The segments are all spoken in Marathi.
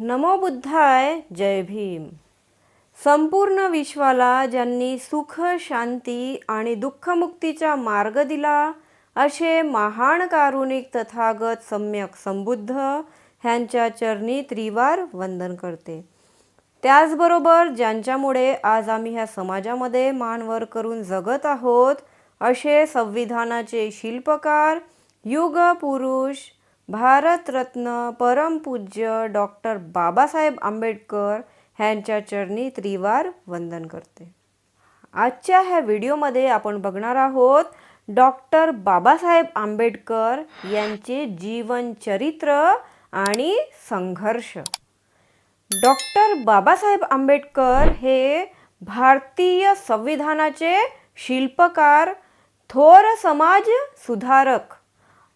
नमो बुद्धाय जय भीम. संपूर्ण विश्वाला ज्यांनी सुख शांती आणि दुःखमुक्तीचा मार्ग दिला असे महान कारुणिक तथागत सम्यक संबुद्ध ह्यांच्या चरणी त्रिवार वंदन करते. त्याचबरोबर ज्यांच्यामुळे आज आम्ही ह्या समाजामध्ये मानवर करून जगत आहोत असे संविधानाचे शिल्पकार युग पुरुष भारतरत्न परमपूज्य डॉक्टर बाबासाहेब आंबेडकर ह्यांच्या चरणी त्रिवार वंदन करते. आजच्या ह्या व्हिडिओमध्ये आपण बघणार आहोत डॉक्टर बाबासाहेब आंबेडकर यांचे जीवनचरित्र आणि संघर्ष. डॉक्टर बाबासाहेब आंबेडकर हे भारतीय संविधानाचे शिल्पकार थोर समाज सुधारक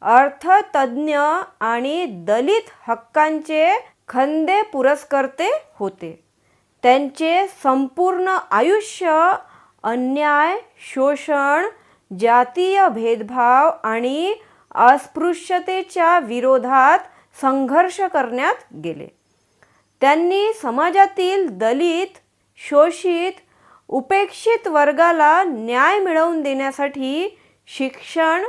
अर्थतज्ञ आणि दलित हक्कांचे खंदे पुरस्कर्ते होते. त्यांचे संपूर्ण आयुष्य अन्याय शोषण जातीय भेदभाव आणि अस्पृश्यतेच्या विरोधात संघर्ष करण्यात गेले. त्यांनी समाजातील दलित शोषित उपेक्षित वर्गाला न्याय मिळवून देण्यासाठी शिक्षण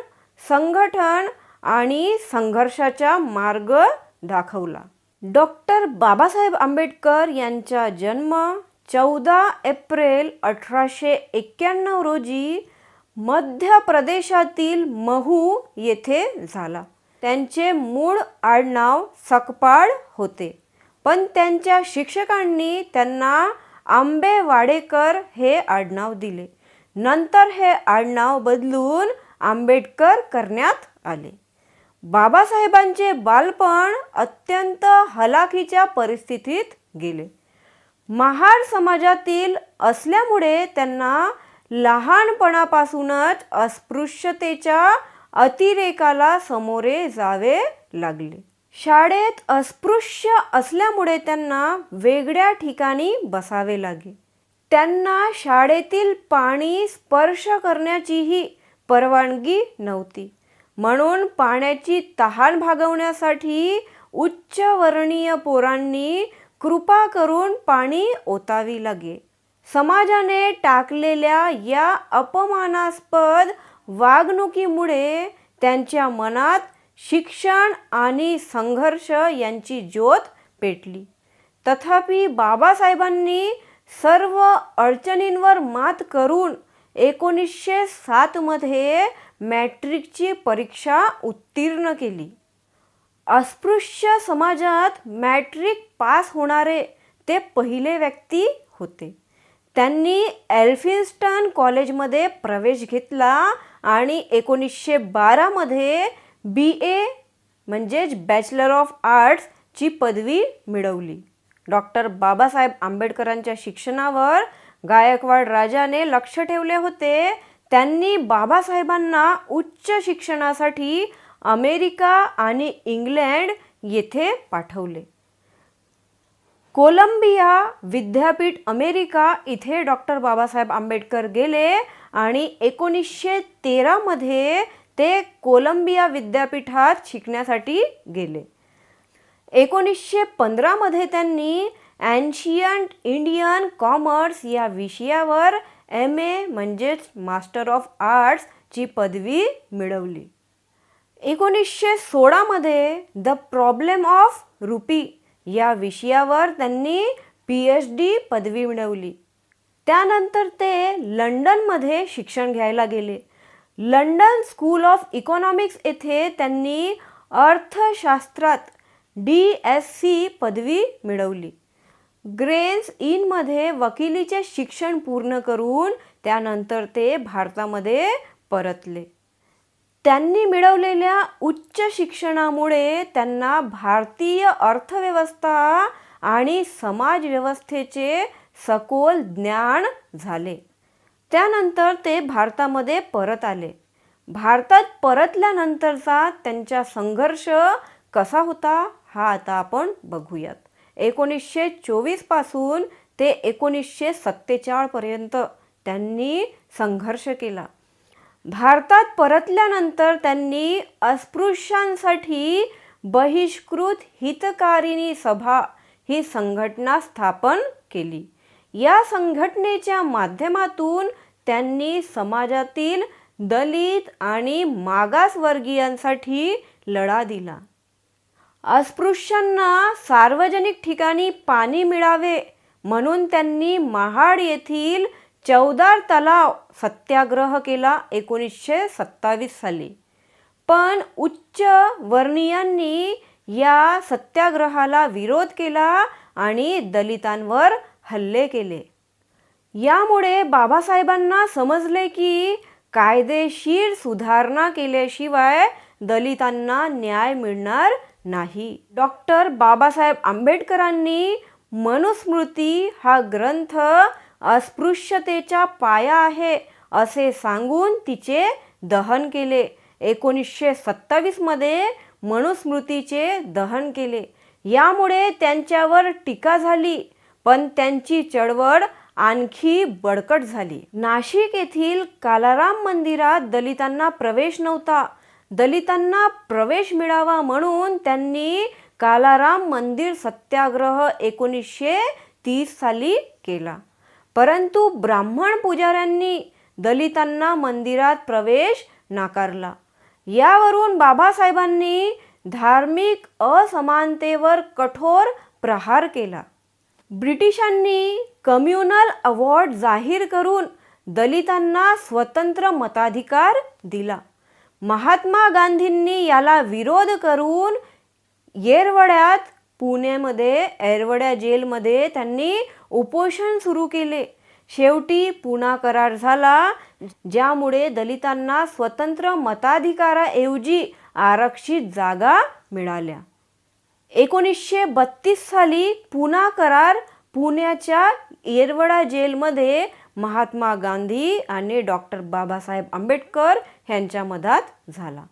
संघटन आणि संघर्षाचा मार्ग दाखवला. डॉक्टर बाबासाहेब आंबेडकर यांचा जन्म चौदा एप्रिल अठराशे एक्क्याण्णव रोजी मध्य प्रदेशातील महू येथे झाला. त्यांचे मूळ आडनाव सकपाळ होते. पण त्यांच्या शिक्षकांनी त्यांना आंबेवाडेकर हे आडनाव दिले. नंतर हे आडनाव बदलून आंबेडकर करण्यात आले. बाबासाहेबांचे बालपण अत्यंत हलाखीच्या परिस्थितीत गेले. महार समाजातील असल्यामुळे त्यांना लहानपणापासूनच अस्पृश्यतेच्या अतिरेकाला सामोरे जावे लागले. शाळेत अस्पृश्य असल्यामुळे त्यांना वेगळ्या ठिकाणी बसावे लागे. त्यांना शाळेतील पाणी स्पर्श करण्याचीही परवानगी नव्हती. म्हणून पाण्याची तहान भागवण्यासाठी उच्चवर्णीय पोरांनी कृपा करून पाणी ओतावी लागे. समाजाने टाकलेल्या या अपमानास्पद वागणुकीमुळे त्यांच्या मनात शिक्षण आणि संघर्ष यांची ज्योत पेटली. तथापि बाबासाहेबांनी सर्व अडचणींवर मात करून एकोणीसशे सातमध्ये मॅट्रिकची परीक्षा उत्तीर्ण केली. अस्पृश्य समाजात मॅट्रिक पास होणारे ते पहिले व्यक्ती होते. त्यांनी एल्फिन्स्टन कॉलेजमध्ये प्रवेश घेतला आणि एकोणीसशे बारामध्ये बी ए म्हणजेच बॅचलर ऑफ आर्ट्सची पदवी मिळवली. डॉक्टर बाबासाहेब आंबेडकरांच्या शिक्षणावर गायकवाड राजाने लक्ष ठेवले होते. त्यांनी बाबासाहेबांना उच्च शिक्षणासाठी अमेरिका आणि इंग्लंड येथे पाठवले. कोलंबिया विद्यापीठ अमेरिका इथे डॉक्टर बाबासाहेब आंबेडकर गेले आणि एकोणीसशे तेरामध्ये ते कोलंबिया विद्यापीठात शिकण्यासाठी गेले. एकोणीसशे पंधरामध्ये त्यांनी अँशियंट इंडियन कॉमर्स या विषयावर एम ए म्हणजेच मास्टर ऑफ आर्ट्सची पदवी मिळवली. एकोणीसशे सोळामध्ये द प्रॉब्लेम ऑफ रुपी या विषयावर त्यांनी पी एच डी पदवी मिळवली. त्यानंतर ते लंडनमध्ये शिक्षण घ्यायला गेले. लंडन स्कूल ऑफ इकॉनॉमिक्स येथे त्यांनी अर्थशास्त्रात डी एस सी पदवी मिळवली. ग्रेन्स इनमध्ये वकिलीचे शिक्षण पूर्ण करून त्यानंतर ते भारतामध्ये परतले. त्यांनी मिळवलेल्या उच्च शिक्षणामुळे त्यांना भारतीय अर्थव्यवस्था आणि समाजव्यवस्थेचे सखोल ज्ञान झाले. त्यानंतर ते भारतामध्ये परत आले. भारतात परतल्यानंतरचा त्यांचा संघर्ष कसा होता हा आता आपण बघूयात. एकोणीसशे चोवीसपासून ते एकोणीसशे सत्तेचाळपर्यंत त्यांनी संघर्ष केला. भारतात परतल्यानंतर त्यांनी अस्पृश्यांसाठी बहिष्कृत हितकारिणी सभा ही संघटना स्थापन केली. या संघटनेच्या माध्यमातून त्यांनी समाजातील दलित आणि मागासवर्गीयांसाठी लढा दिला. अस्पृश्यांना सार्वजनिक ठिकाणी पाणी मिळावे म्हणून त्यांनी महाड येथील चौदार तलाव सत्याग्रह केला एकोणीसशे सत्तावीस साली. पण उच्च वर्णीयांनी या सत्याग्रहाला विरोध केला आणि दलितांवर हल्ले केले. यामुळे बाबासाहेबांना समजले की कायदेशीर सुधारणा केल्याशिवाय दलितांना न्याय मिळणार नाही. डॉक्टर बाबासाहेब आंबेडकरांनी मनुस्मृती हा ग्रंथ अस्पृश्यतेचा पाया आहे असे सांगून तिचे दहन केले. एकोणीसशे सत्तावीसमध्ये मनुस्मृतीचे दहन केले. यामुळे त्यांच्यावर टीका झाली पण त्यांची चळवळ आणखी बळकट झाली. नाशिक येथील कालाराम मंदिरात दलितांना प्रवेश नव्हता. दलितांना प्रवेश मिळावा म्हणून त्यांनी कालाराम मंदिर सत्याग्रह एकोणीसशे तीस साली केला. परंतु ब्राह्मण पुजाऱ्यांनी दलितांना मंदिरात प्रवेश नाकारला. यावरून बाबासाहेबांनी धार्मिक असमानतेवर कठोर प्रहार केला. ब्रिटिशांनी कम्युनल अवॉर्ड जाहीर करून दलितांना स्वतंत्र मताधिकार दिला. महात्मा गांधींनी याला विरोध करून येरवड्यात पुण्यामध्ये येरवड्या जेलमध्ये त्यांनी उपोषण सुरू केले. शेवटी पुणा करार झाला ज्यामुळे दलितांना स्वतंत्र मताधिकाराऐवजी आरक्षित जागा मिळाल्या. एकोणीसशे बत्तीस साली पुणा करार पुण्याच्या येरवडा जेलमध्ये महात्मा गांधी आणि डॉक्टर बाबासाहेब आंबेडकर यांच्या मधात झाला.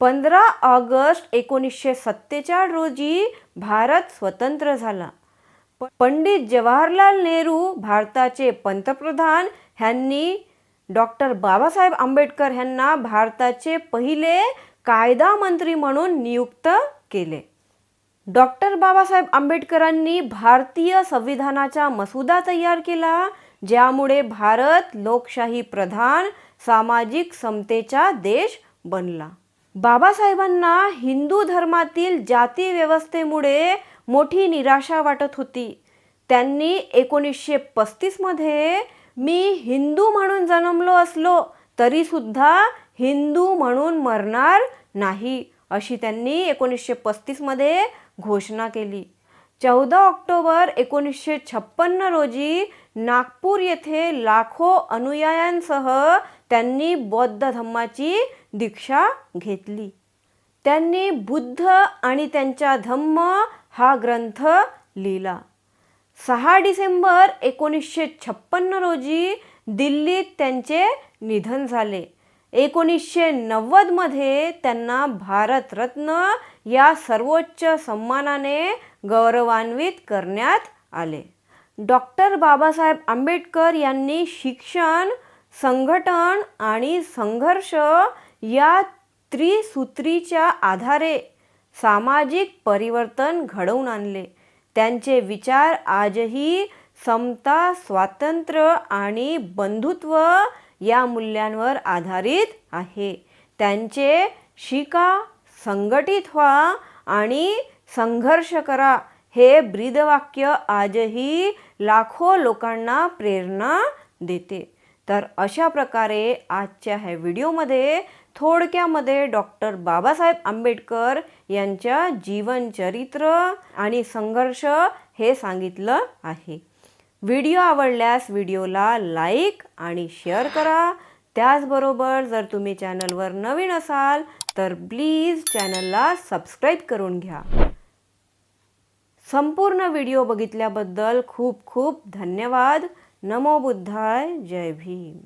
पंधरा ऑगस्ट एकोणीसशे सत्तेचाळ रोजी भारत स्वतंत्र झाला. पंडित जवाहरलाल नेहरू भारताचे पंतप्रधान ह्यांनी डॉक्टर बाबासाहेब आंबेडकर यांना भारताचे पहिले कायदा मंत्री म्हणून नियुक्त केले. डॉक्टर बाबासाहेब आंबेडकरांनी भारतीय संविधानाचा मसुदा तयार केला. ज्यामुळे भारत लोकशाही प्रधान सामाजिक समतेचा देश बनला. बाबासाहेबांना हिंदू धर्मातील जाती व्यवस्थेमुळे मोठी निराशा वाटत होती. त्यांनी एकोणीसशे पस्तीसमध्ये मी हिंदू म्हणून जन्मलो असलो तरीसुद्धा हिंदू म्हणून मरणार नाही अशी त्यांनी एकोणीसशे पस्तीसमध्ये घोषणा केली. चौदा ऑक्टोबर एकोणीसशे छप्पन्न रोजी नागपूर येथे लाखो अनुयायांसह त्यांनी बौद्ध धम्माची दीक्षा घेतली. त्यांनी बुद्ध आणि त्यांचा धम्म हा ग्रंथ लिहिला. सहा डिसेंबर एकोणीसशे छप्पन्न रोजी दिल्लीत त्यांचे निधन झाले. एकोणीसशे नव्वदमध्ये त्यांना भारतरत्न या सर्वोच्च सन्मानाने गौरवान्वित करण्यात आले. डॉक्टर बाबासाहेब आंबेडकर यांनी शिक्षण संघटन आणि संघर्ष या त्रिसूत्रीच्या आधारे सामाजिक परिवर्तन घडवून आणले. त्यांचे विचार आजही समता स्वातंत्र्य आणि बंधुत्व या मूल्यांवर आधारित आहे. त्यांचे शिका संघटित व्हा आणि संघर्ष करा. हे ब्रीदवाक्य आजही लाखो लोकांना प्रेरणा देते. तर अशा प्रकारे आजच्या ह्या व्हिडिओमध्ये थोडक्यामध्ये डॉक्टर बाबासाहेब आंबेडकर यांच्या जीवनचरित्र आणि संघर्ष हे सांगितलं आहे. व्हिडिओ आवडल्यास व्हिडिओला लाईक आणि शेअर करा. त्याचबरोबर जर तुम्ही चॅनलवर नवीन असाल तर प्लीज चॅनलला सबस्क्राईब करून घ्या. संपूर्ण व्हिडिओ बघितल्याबद्दल खूप खूप धन्यवाद. नमो बुद्धाय. जय भीम.